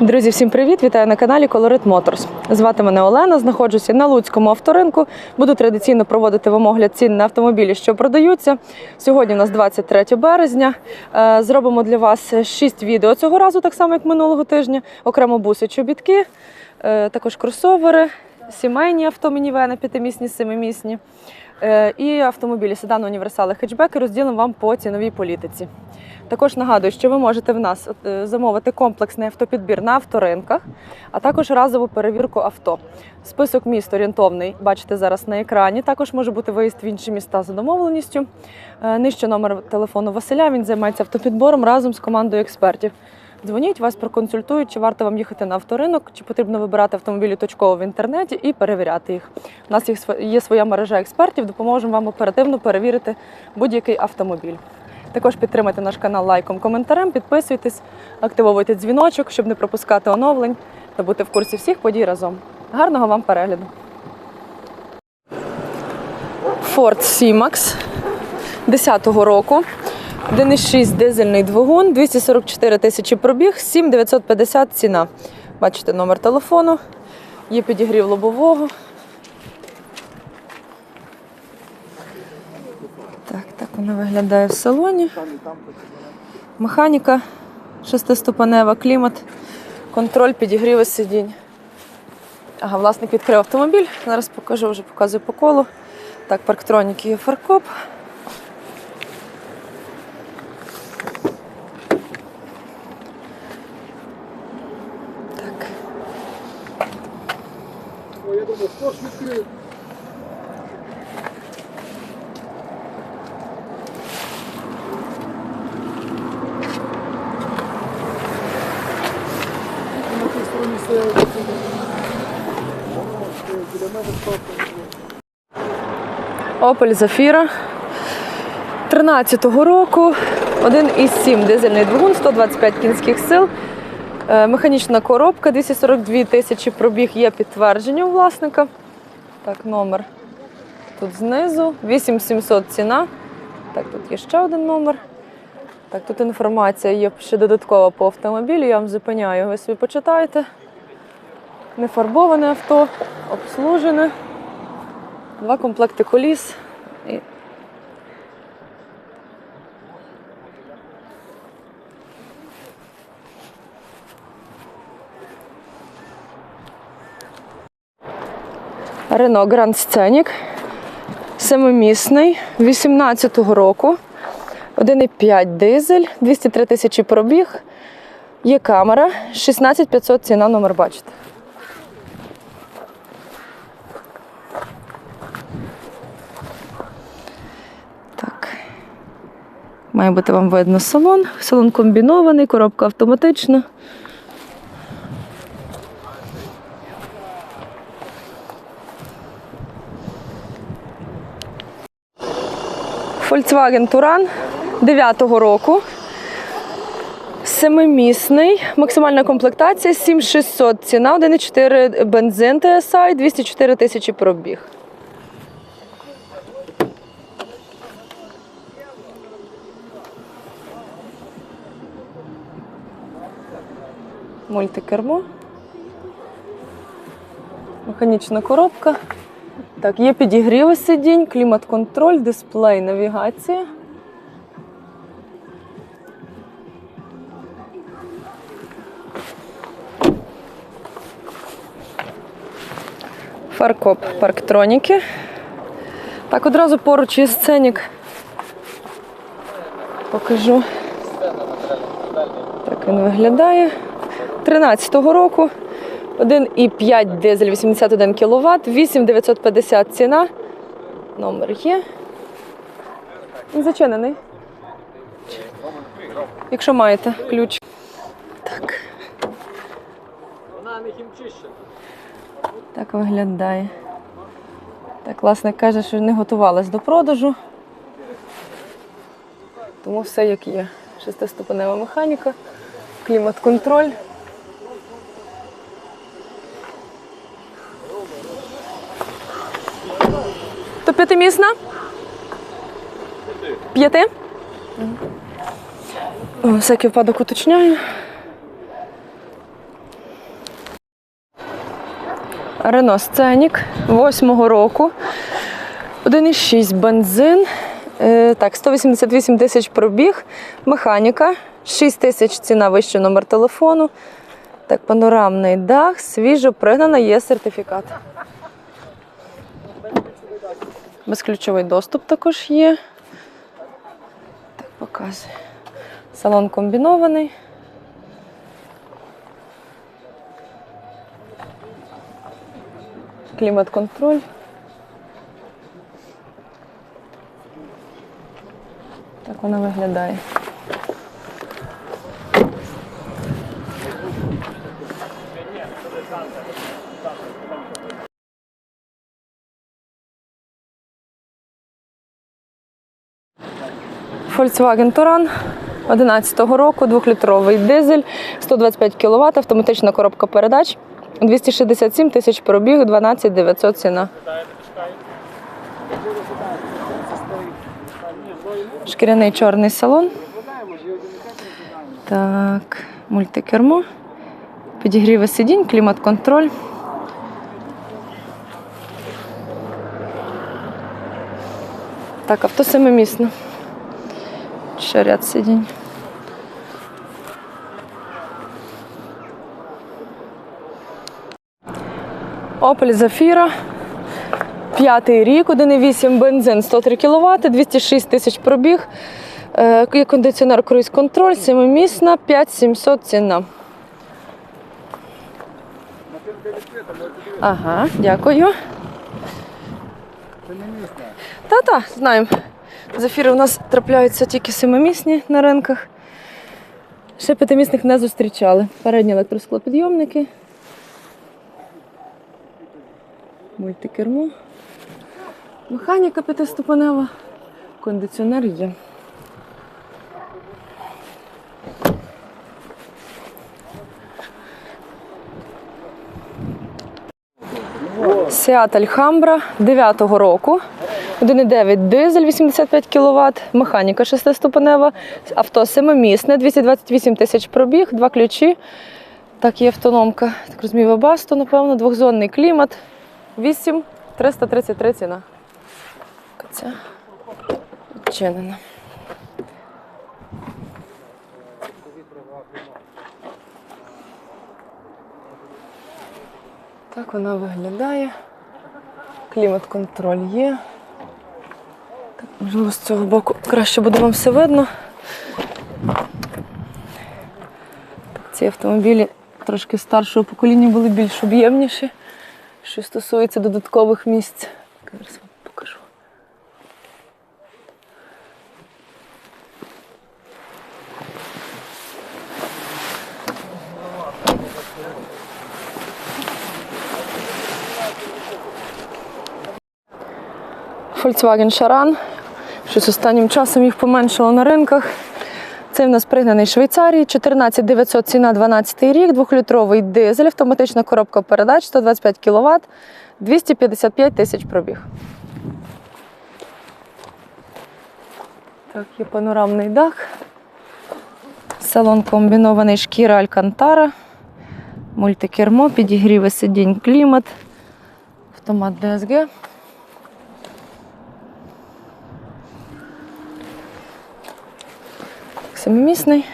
Друзі, всім привіт! Вітаю на каналі Colorit Motors. Звати мене Олена. Знаходжуся на Луцькому авторинку. Буду традиційно проводити вам огляд цін на автомобілі, що продаються. Сьогодні у нас 23 березня. Е, Зробимо для вас 6 відео цього разу, так само як минулого тижня. Окремо буси, чобітки, е, також кросовери, сімейні авто, мінівени, п'ятимісні, семимісні. Е, І автомобілі седани, універсали, хетчбеки розділимо вам по ціновій політиці. Також нагадую, що ви можете в нас е, замовити комплексний автопідбір на авторинках, а також разову перевірку авто. Список міст орієнтовний бачите зараз на екрані. Також може бути виїзд в інші міста за домовленістю. Е, Нижче номер телефону Василя. Він займається автопідбором разом з командою експертів. Дзвоніть, вас проконсультують, чи варто вам їхати на авторинок, чи потрібно вибирати автомобілі точково в інтернеті і перевіряти їх. У нас є своя мережа експертів, допоможемо вам оперативно перевірити будь-який автомобіль. Також підтримайте наш канал лайком, коментарем, підписуйтесь, активовуйте дзвіночок, щоб не пропускати оновлень та бути в курсі всіх подій разом. Гарного вам перегляду! Ford C-Max 10-го року. 1,6 дизельний двигун, 244 тисячі пробіг, 7950 ціна. Бачите номер телефону, є підігрів лобового. Так, так воно виглядає в салоні. Механіка шестиступенева, клімат, контроль, підігріви сидінь. Ага, власник відкрив автомобіль. Зараз покажу, вже показую по колу. Так, парктроніки є фаркоп. Так. О, я думаю, хто ж відкрив? На тій стороні стояв. Біля мене став. Opel Zafira 13-го року. 1,7 дизельний двигун, 125 кінських сил. Е, Механічна коробка, 242 тисячі пробіг є підтвердження у власника. Так, номер тут знизу. 8700 ціна. Так, тут є ще один номер. Так, тут інформація є ще додаткова по автомобілю. Я вам зупиняю. Ви собі почитайте. Нефарбоване авто, обслужене. Два комплекти коліс. Рено Гранд Сценік. Семимісний 18-го року. 1,5 дизель, 203 тисячі пробіг. Є камера, 16500 ціна номер бачите. Так. Має бути вам видно салон. Салон комбінований, коробка автоматична. Volkswagen Touran 9-го року. Семимісний, максимальна комплектація 7600 ціна, 1,4 бензин TSI, 204 тисячі пробіг. Мультикермо. Механічна коробка. Так, є підігріви сидінь, клімат-контроль, дисплей, навігація. Фаркоп парктроніки. Так, одразу поруч є сценік. Покажу. Так він виглядає. 13-го року. 1,5 дизель 81 кВт, 8950 ціна. Номер є. Він зачинений. Якщо маєте ключ. Так. Вона не хімчищена. Так виглядає. Так, власник каже, що не готувалась до продажу. Тому все як є. Шестиступенева механіка, клімат-контроль. П'ятимісна? П'яти? Всякий випадок уточняю. Рено Сценік 8-го року. 1,6 бензин. Е, так, 188 тисяч пробіг. Механіка. 6 тисяч ціна вищий номер телефону. Так, панорамний дах, свіжо пригнана, є сертифікат. Безключовий доступ також є. Так, показую. Салон комбінований. Клімат-контроль. Так вона виглядає. Volkswagen Touran 11-го року, 2-літровий дизель, 125 кВт, автоматична коробка передач, 267 тисяч пробіг, 12 900 ціна. Шкіряний чорний салон. Так, мультикермо, підігріви сидінь, клімат-контроль. Так, авто семимісне. Ще ряд сидінь. Opel Zafira. П'ятий рік, 1,8 бензин, 103 кВт, 206 тисяч пробіг. Е, Є кондиціонер круїз контроль, семимісна, 5700 ціна. Ага, дякую. Та-та, знаємо. Зафіри у нас трапляються тільки семимісні на ринках. Ще п'ятимісних не зустрічали. Передні електросклопідйомники. Мультикермо. Механіка п'ятиступенева. Кондиціонер є. Seat Alhambra 9-го року. 1,9 дизель 85 кВт, механіка 6-ступенева, авто семимісне, 228 тисяч пробіг, два ключі. Так, є автономка. Так розумію, Webasto, напевно, двохзонний клімат. 8 333 ціна. Відчинена. Так вона виглядає. Клімат-контроль є. Так, можливо, з цього боку краще буде вам все видно. Ці автомобілі трошки старшого покоління були більш об'ємніші, що стосується додаткових місць. Зараз вам покажу. Volkswagen Charan. Щось останнім часом їх поменшало на ринках. Це в нас пригнаний Швейцарії, 14 900 ціна 12 рік, двохлітровий дизель, автоматична коробка передач, 125 кВт, 255 тисяч пробіг. Так, є панорамний дах. Салон комбінований шкіра Алькантара, мультикермо, підігріви сидінь, клімат, автомат DSG. Семимісний.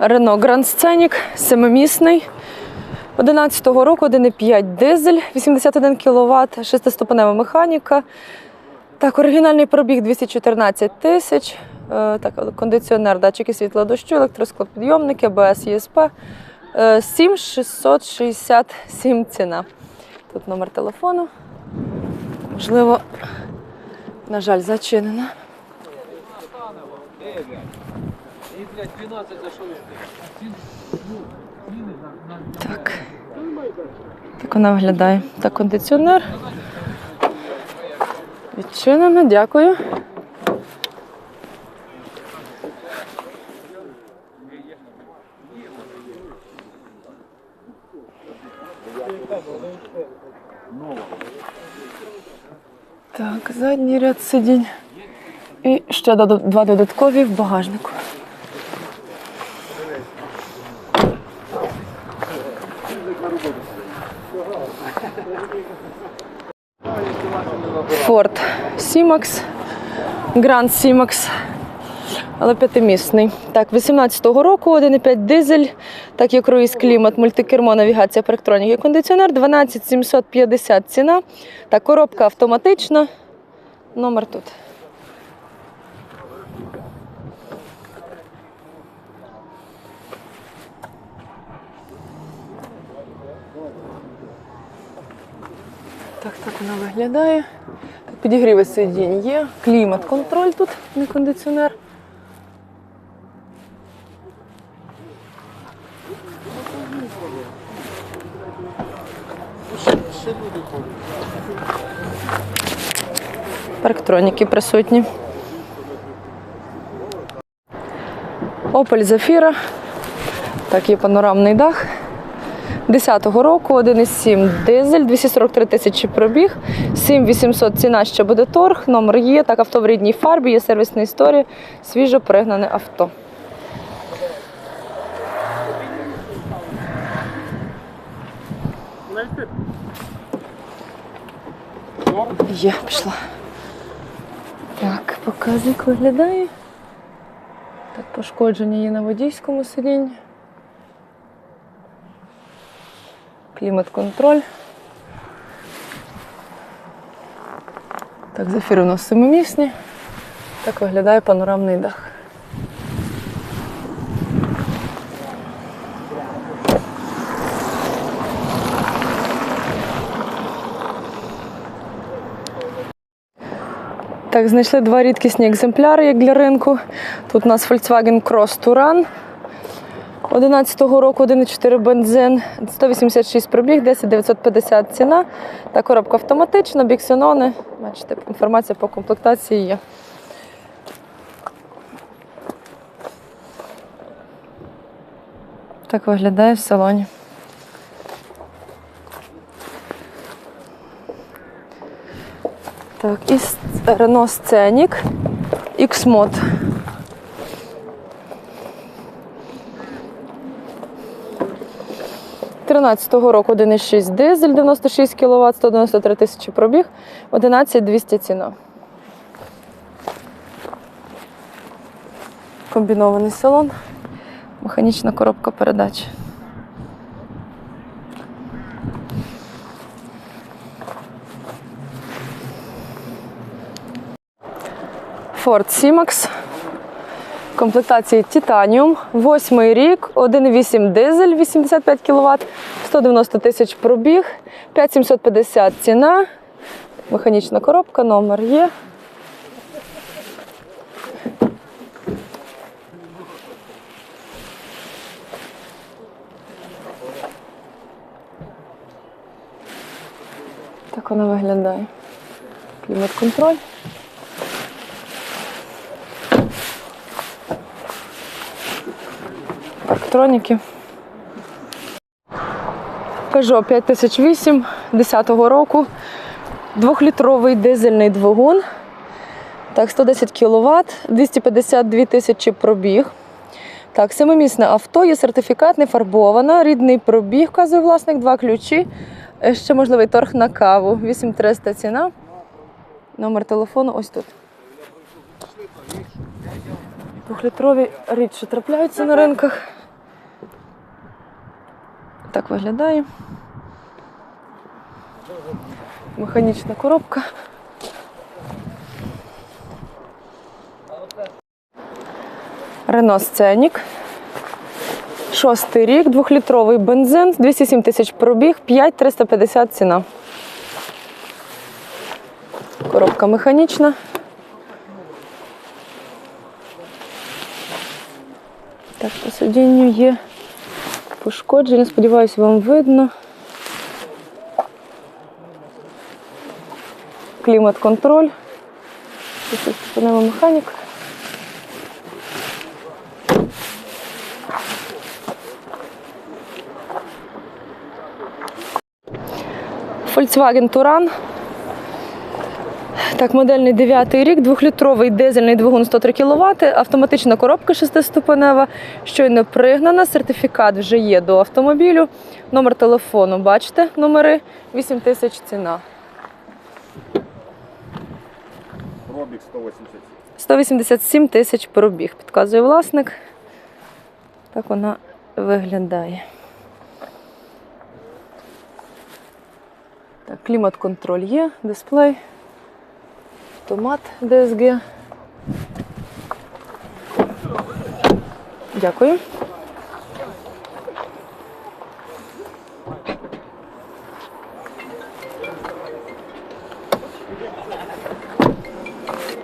Рено Гранд Сценік, семимісний. 11-го року 1,5 дизель, 81 кВт, 6-ступенева механіка. Так, оригінальний пробіг 214 тисяч. Е, Так, кондиціонер, датчики світла дощу, електросклопідйомники, АБС, ЄСП. Е, 7667 ціна. Тут номер телефону. Можливо, на жаль, зачинена. І, блядь, 12 за що Так. Так вона виглядає. Так, кондиціонер. Відчинено, дякую. Так, задній ряд сидінь. І ще два додаткові в багажнику. Ford C-Max, Grand C-Max, але п'ятимісний. Так, 18-го року 1,5 дизель, так як круїз клімат, мультикермо, навігація, парктроніки, кондиціонер, 12 750 ціна. Так, коробка автоматична. Номер тут. Так, так вона виглядає. Підігріви сидінь є. Клімат, контроль тут, не кондиціонер. Парктроніки присутні. Opel Zafira. Так, є панорамний дах. 10-го року 1,7 дизель, 243 тисячі пробіг, 7800 ціна ще буде торг, номер є, так авто в рідній фарбі, є сервісна історія, свіжо пригнане авто. Є, пішла. Так, показуй, як виглядає. Так, пошкодження є на водійському сидінні. Клімат-контроль. Так, зефір у нас семимісні. Так виглядає панорамний дах. Так, знайшли два рідкісні екземпляри, як для ринку. Тут у нас Volkswagen Cross Touran 11-го року 1,4 бензин, 186 пробіг, 10 950 ціна. Та коробка автоматична, біксенони. Бачите, інформація по комплектації є. Так виглядає в салоні. Так, і с- Renault Scenic X-Mod. Тринадцятого року 1,6 дизель, 96 кВт, 193 тисячі пробіг, 11 200 ціна. Комбінований салон, механічна коробка передач. Ford C-Max. Комплектації Titanium, восьмий рік, 1,8 дизель, 85 кВт, 190 тисяч пробіг, 5750 ціна, механічна коробка, номер є. Так вона виглядає. Клімат-контроль. Парктроніки. Peugeot 5008 10-го року. Двохлітровий дизельний двигун. Так, 110 кВт, 252 тисячі пробіг. Так, семимісне авто, є сертифікат, не фарбована, рідний пробіг, вказує власник, два ключі. Е, Ще можливий торг на каву. 8300 ціна. Номер телефону ось тут. Двохлітрові рідше трапляються на ринках. Так виглядає. Механічна коробка. Рено Сценік. Шостий рік, двохлітровий бензин, 207 тисяч пробіг, 5350 ціна. Коробка механічна. Так, по сидінню є пошкодження. Сподіваюся, вам видно. Клімат-контроль. Пневмомеханік. Volkswagen Touran Так, модельний 9 рік, двохлітровий дизельний двигун 103 кВт, автоматична коробка шестиступенева, щойно пригнана, сертифікат вже є до автомобілю. Номер телефону, бачите, номери 8 тисяч ціна. Пробіг 187. 187 тисяч пробіг, підказує власник. Так вона виглядає. Так, клімат-контроль є, дисплей, автомат DSG. Дякую.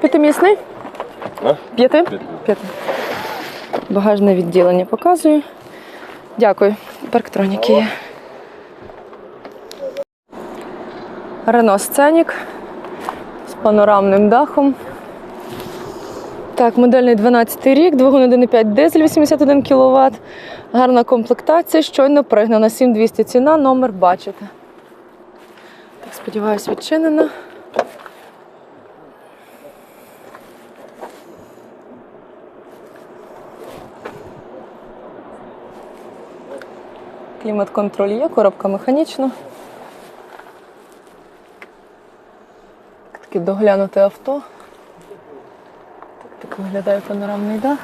П'ятимісний? П'яти? П'яти. П'яти. Багажне відділення показую. Дякую. Парктроніки є. Рено Сценік панорамним дахом. Так, модельний 12 рік, двигун 1,5 дизель 81 кВт. Гарна комплектація, щойно пригнана. 7200 ціна, номер бачите. Так, сподіваюсь, відчинена. Клімат-контроль є, коробка механічна. Таке доглянуте авто. Так, виглядає панорамний дах.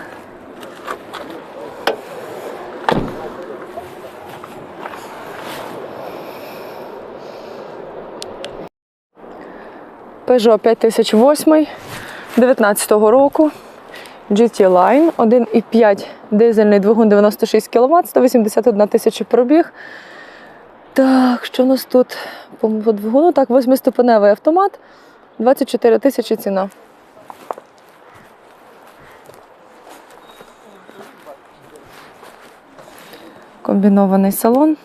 Peugeot 5008 19 року. GT Line 1,5 дизельний двигун 96 кВт, 181 тисяча пробіг. Так, що у нас тут по двигуну? Так, восьмиступеневий автомат, 24 тисячі ціна. Комбінований салон.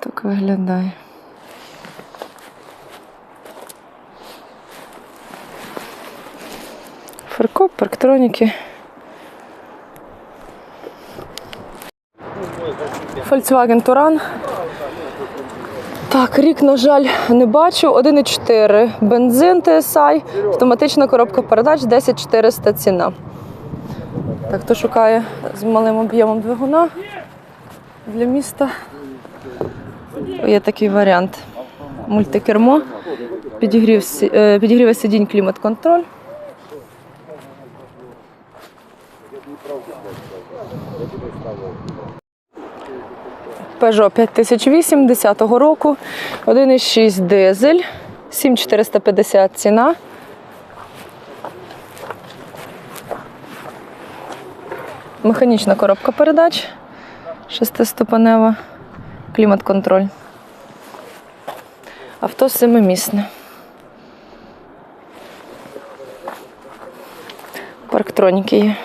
Так виглядає. Фаркоп, парктроніки. Volkswagen Touran. Так, рік, на жаль, не бачу. 1,4 бензин TSI, автоматична коробка передач 10400 ціна. Так, хто шукає з малим об'ємом двигуна для міста. Є такий варіант. Мультикермо, підігрів, е, підігріве сидінь, клімат-контроль. Peugeot 5008 10 року, 1,6 дизель, 7450 ціна. Механічна коробка передач, шестиступенева, клімат-контроль. Авто семимісне. Парктроніки є.